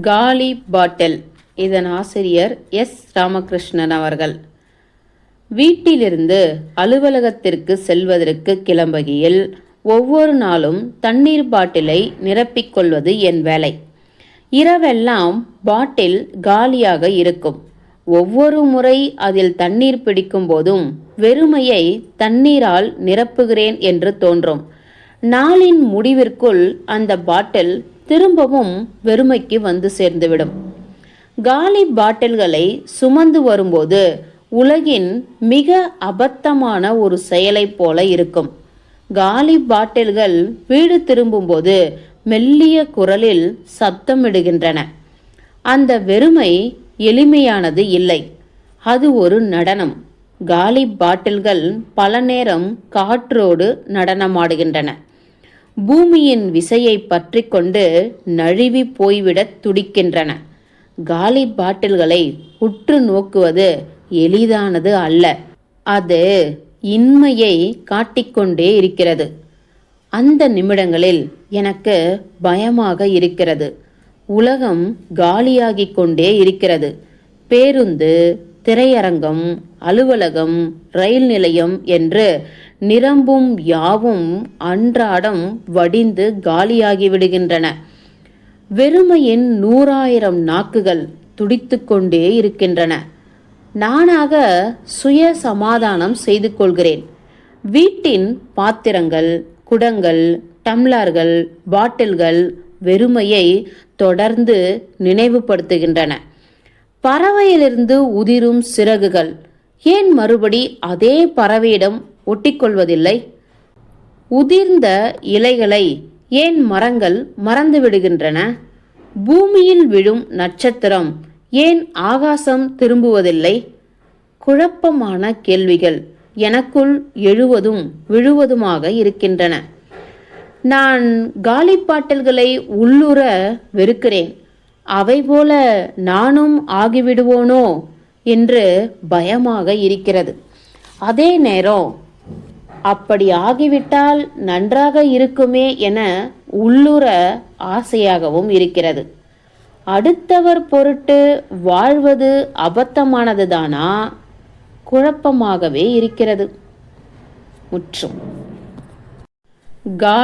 காலி பாட்டில். இதன் ஆசிரியர் எஸ். ராமகிருஷ்ணன் அவர்கள். வீட்டிலிருந்து அலுவலகத்திற்கு செல்வதற்கு கிளம்புகையில் ஒவ்வொரு நாளும் தண்ணீர் பாட்டிலை நிரப்பிக்கொள்வது என் வேலை. இரவெல்லாம் பாட்டில் காலியாக இருக்கும். ஒவ்வொரு முறை அதில் தண்ணீர் பிடிக்கும் போதும் வெறுமையை தண்ணீரால் நிரப்புகிறேன் என்று தோன்றும். நாளின் முடிவிற்குள் அந்த பாட்டில் திரும்பவும் வெறுமைக்கு வந்து சேர்ந்துவிடும். காலி பாட்டில்களை சுமந்து வரும்போது உலகின் மிக அபத்தமான ஒரு செயலைப் போல இருக்கும். காலி பாட்டில்கள் வீடு திரும்பும்போது மெல்லிய குரலில் சத்தமிடுகின்றன. அந்த வெறுமை எளிமையானது இல்லை. அது ஒரு நடனம். காலி பாட்டில்கள் பல நேரம் காற்றோடு நடனமாடுகின்றன. பூமியின் விசையை பற்றி கொண்டு நழுவி போய்விடத் துடிக்கின்றன. காலி பாட்டில்களை உற்று நோக்குவது எளிதானது அல்ல. அது இன்மையை காட்டிக்கொண்டே இருக்கிறது. அந்த நிமிடங்களில் எனக்கு பயமாக இருக்கிறது. உலகம் காலியாகிக் கொண்டே இருக்கிறது. பேருந்து திரையரங்கம் அலுவலகம் ரயில் நிலையம் என்று நிரம்பும் யாவும் அன்றாடம் வடிந்து காலியாகி விடுகின்றன. வெறுமையின் நூறாயிரம் நாக்குகள் துடித்துக்கொண்டே இருக்கின்றன. நானாக சுய சமாதானம் செய்து கொள்கிறேன். வீட்டின் பாத்திரங்கள் குடங்கள் டம்ளர்கள் பாட்டில்கள் வெறுமையை தொடர்ந்து நினைவுபடுத்துகின்றன. பறவையிலிருந்து உதிரும் சிறகுகள். ஏன் மறுபடி அதே பறவையிடம் ஒட்டிக்கொள்வதில்லை. உதிர்ந்த இலைகளை ஏன் மரங்கள் மறந்து விடுகின்றன பூமியில் விழும் நட்சத்திரம் ஏன் ஆகாசம் திரும்புவதில்லை? குழப்பமான கேள்விகள் எனக்குள் எழுவதும் விழுவதுமாக இருக்கின்றன. நான் காலிப்பாட்டல்களை உள்ளுற உள்ளுர வெறுக்கிறேன். அவை போல நானும் ஆகிவிடுவோனோ என்று பயமாக இருக்கிறது. அதே நேரம் அப்படி ஆகிவிட்டால் நன்றாக இருக்குமே என உள்ளுர ஆசையாகவும் இருக்கிறது. அடுத்தவர் பொருட்டு வாழ்வது அபத்தமானதுதானா? குழப்பமாகவே இருக்கிறது. முற்றும். காலி